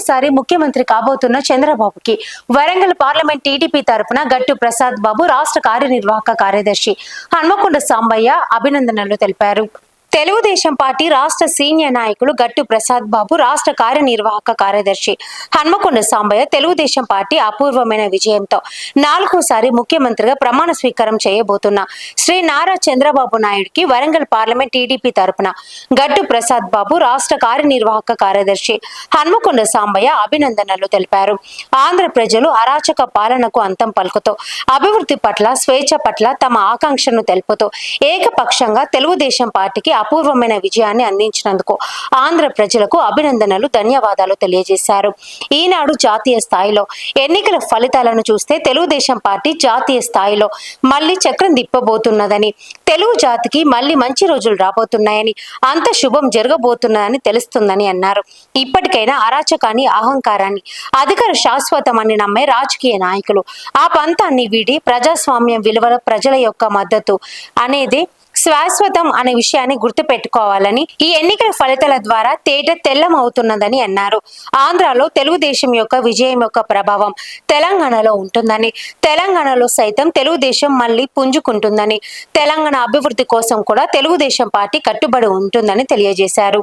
నాలుగోసారి ముఖ్యమంత్రి కాబోతున్న చంద్రబాబుకి. వరంగల్ పార్లమెంట్ టీడీపీ తరపున గట్టు ప్రసాద్ బాబు రాష్ట్ర కార్యనిర్వాహక కార్యదర్శి హన్మకొండ సాంబయ్య అభినందనలు తెలిపారు. తెలుగుదేశం పార్టీ రాష్ట్ర సీనియర్ నాయకులు గట్టు ప్రసాద్ బాబు రాష్ట్ర కార్యనిర్వాహక కార్యదర్శి హన్మకొండ సాంబయ్య తెలుగుదేశం పార్టీ అపూర్వమైన విజయంతో నాలుగోసారి ముఖ్యమంత్రిగా ప్రమాణ స్వీకారం చేయబోతున్న శ్రీ నారా చంద్రబాబు నాయుడికి వరంగల్ పార్లమెంట్ టీడీపీ తరపున గట్టు ప్రసాద్ బాబు రాష్ట్ర కార్యనిర్వాహక కార్యదర్శి హన్మకొండ సాంబయ్య అభినందనలు తెలిపారు. ఆంధ్ర ప్రజలు అరాచక పాలనకు అంతం పలుకుతూ అభివృద్ధి పట్ల స్వేచ్ఛ పట్ల తమ ఆకాంక్షను తెలుపుతూ ఏకపక్షంగా తెలుగుదేశం పార్టీకి అపూర్వమైన విజయాన్ని అందించినందుకు ఆంధ్ర ప్రజలకు అభినందనలు ధన్యవాదాలు తెలియజేశారు. ఈనాడు జాతీయ స్థాయిలో ఎన్నికల ఫలితాలను చూస్తే తెలుగుదేశం పార్టీ జాతీయ స్థాయిలో మళ్ళీ చక్రం తిప్పబోతున్నదని తెలుగు జాతికి మళ్ళీ మంచి రోజులు రాబోతున్నాయని అంత శుభం జరగబోతున్నదని తెలుస్తుందని అన్నారు. ఇప్పటికైనా అరాచకాన్ని అహంకారాన్ని అధికార శాశ్వతమని నమ్మే రాజకీయ నాయకులు ఆ పంతాన్ని వీడి ప్రజాస్వామ్యం విలువల ప్రజల యొక్క మద్దతు అనేది శాశ్వతం అనే విషయాన్ని గుర్తుపెట్టుకోవాలని ఈ ఎన్నికల ఫలితాల ద్వారా తేట తెల్లం అవుతున్నదని అన్నారు. ఆంధ్రాలో తెలుగుదేశం యొక్క విజయం యొక్క ప్రభావం తెలంగాణలో ఉంటుందని తెలంగాణలో సైతం తెలుగుదేశం మళ్ళీ పుంజుకుంటుందని తెలంగాణ అభివృద్ధి కోసం కూడా తెలుగుదేశం పార్టీ కట్టుబడి ఉంటుందని తెలియజేశారు.